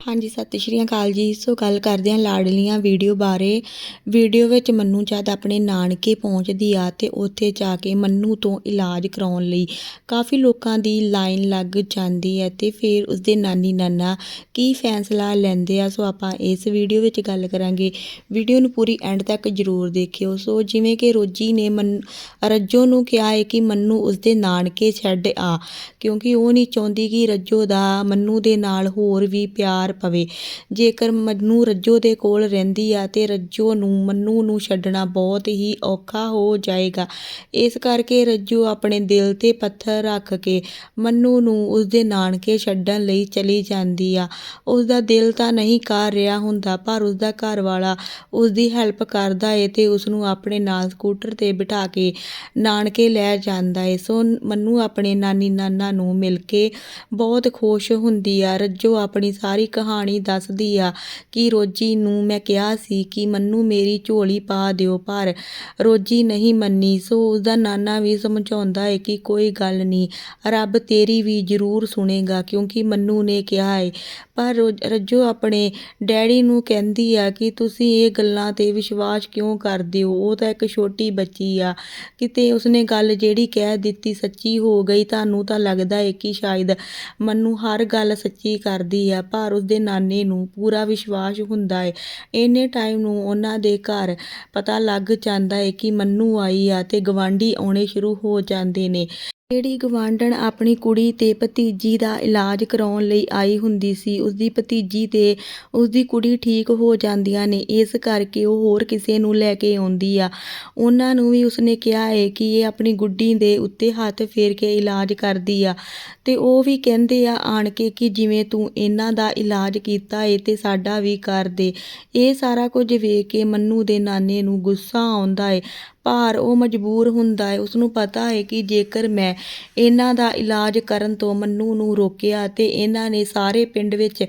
ਹਾਂਜੀ, ਸਤਿ ਸ਼੍ਰੀ ਅਕਾਲ ਜੀ। ਸੋ ਗੱਲ ਕਰਦੇ ਹਾਂ ਲਾਡਲੀਆਂ ਵੀਡੀਓ ਬਾਰੇ। ਵੀਡੀਓ ਵਿੱਚ ਮੰਨੂ ਜਦ ਆਪਣੇ ਨਾਨਕੇ ਪਹੁੰਚਦੀ ਆ ਤੇ ਉੱਥੇ ਜਾ ਕੇ ਮੰਨੂ ਤੋਂ ਇਲਾਜ ਕਰਾਉਣ ਲਈ ਕਾਫੀ ਲੋਕਾਂ ਦੀ ਲਾਈਨ ਲੱਗ ਜਾਂਦੀ ਹੈ ਤੇ ਫਿਰ ਉਸਦੇ ਨਾਨੀ ਨਾਨਾ ਕੀ ਫੈਸਲਾ ਲੈਂਦੇ ਆ, ਸੋ ਆਪਾਂ ਇਸ ਵੀਡੀਓ ਵਿੱਚ ਗੱਲ ਕਰਾਂਗੇ। ਵੀਡੀਓ ਨੂੰ ਪੂਰੀ ਐਂਡ ਤੱਕ ਜ਼ਰੂਰ ਦੇਖਿਓ। ਸੋ ਜਿਵੇਂ ਕਿ ਰੋਜੀ ਨੇ ਮਨ, ਰੱਜੋ ਨੂੰ ਕਿਹਾ ਹੈ ਕਿ ਮੰਨੂ ਉਸਦੇ ਨਾਨਕੇ ਛੱਡ ਆ, ਕਿਉਂਕਿ ਉਹ ਨਹੀਂ ਚਾਹੁੰਦੀ ਕਿ ਰੱਜੋ ਦਾ ਮੰਨੂ ਦੇ ਨਾਲ ਹੋਰ ਵੀ ਪਿਆਰ ਪਵੇ। ਜੇਕਰ ਮੰਨੂ ਰੱਜੋ ਦੇ ਕੋਲ ਰਹਿੰਦੀ ਆ ਤੇ ਰੱਜੋ ਨੂੰ ਮੰਨੂ ਨੂੰ ਛੱਡਣਾ ਬਹੁਤ ਹੀ ਔਖਾ ਹੋ ਜਾਏਗਾ। ਇਸ ਕਰਕੇ ਰੱਜੋ ਆਪਣੇ ਦਿਲ ਤੇ ਪੱਥਰ ਰੱਖ ਕੇ ਮੰਨੂ ਨੂੰ ਉਸਦੇ ਨਾਨਕੇ ਛੱਡਣ ਲਈ ਚਲੀ ਜਾਂਦੀ ਆ। ਉਸਦਾ ਦਿਲ ਤਾਂ ਨਹੀਂ ਕਰ ਰਿਹਾ ਹੁੰਦਾ, ਪਰ ਉਸਦਾ ਘਰ ਵਾਲਾ ਉਸਦੀ ਹੈਲਪ ਕਰਦਾ ਏ ਤੇ ਉਸ ਨੂੰ ਆਪਣੇ ਨਾਲ ਸਕੂਟਰ ਤੇ ਬਿਠਾ ਕੇ ਨਾਨਕੇ ਲੈ ਜਾਂਦਾ ਏ। ਸੋ ਮੰਨੂ ਆਪਣੇ ਨਾਨੀ ਨਾਨਾ ਨੂੰ ਮਿਲ ਕੇ ਬਹੁਤ ਖੁਸ਼ ਹੁੰਦੀ ਆ। ਰੱਜੋ ਆਪਣੀ ਸਾਰੀ ਕਹਾਣੀ ਦੱਸਦੀ ਆ ਕਿ ਰੋਜੀ ਨੂੰ ਮੈਂ ਕਿਹਾ ਸੀ ਕਿ ਮੰਨੂ ਮੇਰੀ ਝੋਲੀ ਪਾ ਦਿਓ, ਪਰ ਰੋਜੀ ਨਹੀਂ ਮੰਨੀ। ਸੋ ਉਸਦਾ ਨਾਨਾ ਵੀ ਸਮਝਾਉਂਦਾ ਹੈ ਕਿ ਕੋਈ ਗੱਲ ਨਹੀਂ, ਰੱਬ ਤੇਰੀ ਵੀ ਜ਼ਰੂਰ ਸੁਣੇਗਾ, ਕਿਉਂਕਿ ਮੰਨੂ ਨੇ ਕਿਹਾ ਹੈ ਪਰ ਰੱਜੋ ਆਪਣੇ ਡੈਡੀ ਨੂੰ ਕਹਿੰਦੀ ਆ ਕਿ ਤੁਸੀਂ ਇਹ ਗੱਲਾਂ ਤੇ ਵਿਸ਼ਵਾਸ ਕਿਉਂ ਕਰਦੇ ਹੋ? ਉਹ ਤਾਂ ਇੱਕ ਛੋਟੀ ਬੱਚੀ ਆ। ਕਿਤੇ ਉਸਨੇ ਗੱਲ ਜਿਹੜੀ ਕਹਿ ਦਿੱਤੀ ਸੱਚੀ ਹੋ ਗਈ, ਤੁਹਾਨੂੰ ਤਾਂ ਲੱਗਦਾ ਹੈ ਕਿ ਸ਼ਾਇਦ ਮੰਨੂ ਹਰ ਗੱਲ ਸੱਚੀ ਕਰਦੀ ਆ, ਪਰ ਉਸ ਦੇ ਨਾਨੇ ਨੂੰ ਪੂਰਾ ਵਿਸ਼ਵਾਸ ਹੁੰਦਾ ਹੈ ਇੰਨੇ ਟਾਈਮ ਨੂੰ ਉਹਨਾਂ ਦੇ ਘਰ ਪਤਾ ਲੱਗ ਜਾਂਦਾ ਹੈ ਕਿ ਮੰਨੂ ਆਈ ਆ ਤੇ ਗਵਾਂਢੀ ਆਉਣੇ ਸ਼ੁਰੂ ਹੋ ਜਾਂਦੇ ਨੇ। ਜਿਹੜੀ ਗਵਾਂਢਣ ਆਪਣੀ ਕੁੜੀ ਤੇ ਭਤੀਜੀ ਦਾ ਇਲਾਜ ਕਰਾਉਣ ਲਈ ਆਈ ਹੁੰਦੀ ਸੀ, ਉਸਦੀ ਭਤੀਜੀ ਤੇ ਉਸਦੀ ਕੁੜੀ ਠੀਕ ਹੋ ਜਾਂਦੀਆਂ ਨੇ, ਇਸ ਕਰਕੇ ਉਹ ਹੋਰ ਕਿਸੇ ਨੂੰ ਲੈ ਕੇ ਆਉਂਦੀ ਆ। ਉਹਨਾਂ ਨੂੰ ਵੀ ਉਸਨੇ ਕਿਹਾ ਹੈ ਕਿ ਇਹ ਆਪਣੀ ਗੁੱਡੀ ਦੇ ਉੱਤੇ ਹੱਥ ਫੇਰ ਕੇ ਇਲਾਜ ਕਰਦੀ ਆ। ਤੇ ਉਹ ਵੀ ਕਹਿੰਦੇ ਆ ਆਣ ਕੇ ਕਿ ਜਿਵੇਂ ਤੂੰ ਇਹਨਾਂ ਦਾ ਇਲਾਜ ਕੀਤਾ ਏ ਤੇ ਸਾਡਾ ਵੀ ਕਰ ਦੇ। ਇਹ ਸਾਰਾ ਕੁਝ ਵੇਖ ਕੇ ਮੰਨੂ ਦੇ ਨਾਨੇ ਨੂੰ ਗੁੱਸਾ ਆਉਂਦਾ ਏ। ਪਰ ਉਹ ਮਜਬੂਰ ਹੁੰਦਾ ਹੈ ਉਸ ਨੂੰ ਪਤਾ ਹੈ ਕਿ ਜੇਕਰ ਮੈਂ ਇਹਨਾਂ ਦਾ ਇਲਾਜ ਕਰਨ ਤੋਂ ਮੰਨੂ ਨੂੰ ਰੋਕਿਆ ਤੇ ਇਹਨਾਂ ਨੇ ਸਾਰੇ ਪਿੰਡ ਵਿੱਚ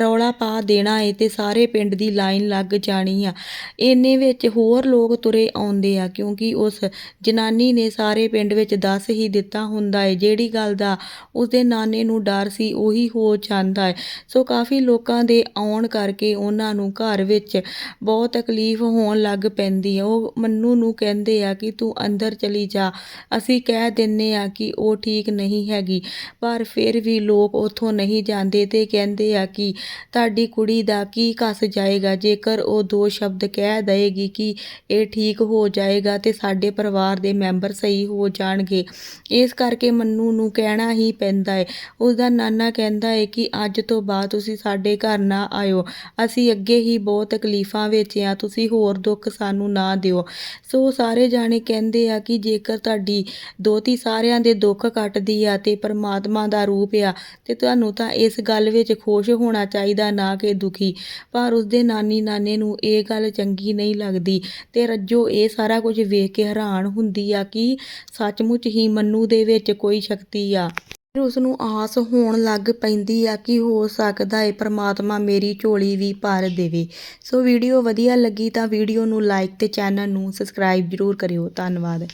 ਰੌਲਾ ਪਾ ਦੇਣਾ ਹੈ ਤੇ ਸਾਰੇ ਪਿੰਡ ਦੀ ਲਾਈਨ ਲੱਗ ਜਾਣੀ ਆ। ਇੰਨੇ ਵਿੱਚ ਹੋਰ ਲੋਕ ਤੁਰੇ ਆਉਂਦੇ ਆ, ਕਿਉਂਕਿ ਉਸ ਜਨਾਨੀ ਨੇ ਸਾਰੇ ਪਿੰਡ ਵਿੱਚ ਦੱਸ ਹੀ ਦਿੱਤਾ ਹੁੰਦਾ ਹੈ, ਜਿਹੜੀ ਗੱਲ ਦਾ ਉਸਦੇ ਨਾਨੇ ਨੂੰ ਡਰ ਸੀ, ਉਹੀ ਹੋ ਜਾਂਦਾ ਹੈ। ਸੋ ਕਾਫੀ ਲੋਕਾਂ ਦੇ ਆਉਣ ਕਰਕੇ ਉਹਨਾਂ ਨੂੰ ਘਰ ਵਿੱਚ ਬਹੁਤ ਤਕਲੀਫ ਹੋਣ ਲੱਗ ਪੈਂਦੀ ਹੈ। ਉਹ ਮੰਨੂ ਨੂੰ ਕਹਿੰਦੇ ਕਹਿੰਦੇ ਆ ਕਿ ਤੂੰ ਅੰਦਰ ਚਲੀ ਜਾ। ਅਸੀਂ ਕਹਿ ਦਿੰਨੇ ਆ ਕਿ ਉਹ ਠੀਕ ਨਹੀਂ ਹੈਗੀ, ਪਰ ਫਿਰ ਵੀ ਲੋਕ ਉੱਥੋਂ ਨਹੀਂ ਜਾਂਦੇ ਤੇ ਕਹਿੰਦੇ ਆ ਕਿ ਤੁਹਾਡੀ ਕੁੜੀ ਦਾ ਕੀ ਕੱਸ ਜਾਏਗਾ? ਜੇਕਰ ਉਹ ਦੋ ਸ਼ਬਦ ਕਹਿ ਦਏਗੀ ਕਿ ਇਹ ਠੀਕ ਹੋ ਜਾਏਗਾ ਤੇ ਸਾਡੇ ਪਰਿਵਾਰ ਦੇ ਮੈਂਬਰ ਸਹੀ ਹੋ ਜਾਣਗੇ। ਇਸ ਕਰਕੇ ਮੰਨੂ ਨੂੰ ਕਹਿਣਾ ਹੀ ਪੈਂਦਾ ਹੈ ਉਸਦਾ ਨਾਨਾ ਕਹਿੰਦਾ ਹੈ ਕਿ ਅੱਜ ਤੋਂ ਬਾਅਦ ਤੁਸੀਂ ਸਾਡੇ ਘਰ ਨਾ ਆਇਓ। ਅਸੀਂ ਅੱਗੇ ਹੀ ਬਹੁਤ ਤਕਲੀਫਾਂ ਵਿੱਚ ਆ, ਤੁਸੀਂ ਹੋਰ ਦੁੱਖ ਸਾਨੂੰ ਨਾ ਦਿਓ। ਸੋ ਸਾਰੇ ਜਾਣੇ ਕਹਿੰਦੇ ਆ ਕਿ ਜੇਕਰ ਤੁਹਾਡੀ ਦੋਤੀ ਸਾਰਿਆਂ ਦੇ ਦੁੱਖ ਕੱਟਦੀ ਆ ਤੇ ਪਰਮਾਤਮਾ ਦਾ ਰੂਪ ਆ ਤੇ ਤੁਹਾਨੂੰ ਤਾਂ ਇਸ ਗੱਲ ਵਿੱਚ ਖੁਸ਼ ਹੋਣਾ ਚਾਹੀਦਾ, ਨਾ ਕਿ ਦੁਖੀ। ਪਰ ਉਸਦੇ ਨਾਨੀ ਨਾਨੇ ਨੂੰ ਇਹ ਗੱਲ ਚੰਗੀ ਨਹੀਂ ਲੱਗਦੀ ਤੇ ਰੱਜੋ ਇਹ ਸਾਰਾ ਕੁਝ ਵੇਖ ਕੇ ਹੈਰਾਨ ਹੁੰਦੀ ਆ ਕਿ ਸੱਚਮੁੱਚ ਹੀ ਮੰਨੂ ਦੇ ਵਿੱਚ ਕੋਈ ਸ਼ਕਤੀ ਆ। ਫਿਰ ਉਸ ਨੂੰ ਆਸ ਹੋਣ ਲੱਗ ਪੈਂਦੀ ਆ ਕਿ ਹੋ ਸਕਦਾ ਹੈ ਪ੍ਰਮਾਤਮਾ ਮੇਰੀ ਝੋਲੀ ਵੀ ਭਰ ਦੇਵੇ। ਸੋ ਵੀਡੀਓ ਵਧੀਆ ਲੱਗੀ ਤਾਂ ਵੀਡੀਓ ਨੂੰ ਲਾਈਕ ਤੇ ਚੈਨਲ ਨੂੰ ਸਬਸਕ੍ਰਾਈਬ ਜ਼ਰੂਰ ਕਰਿਓ। ਧੰਨਵਾਦ।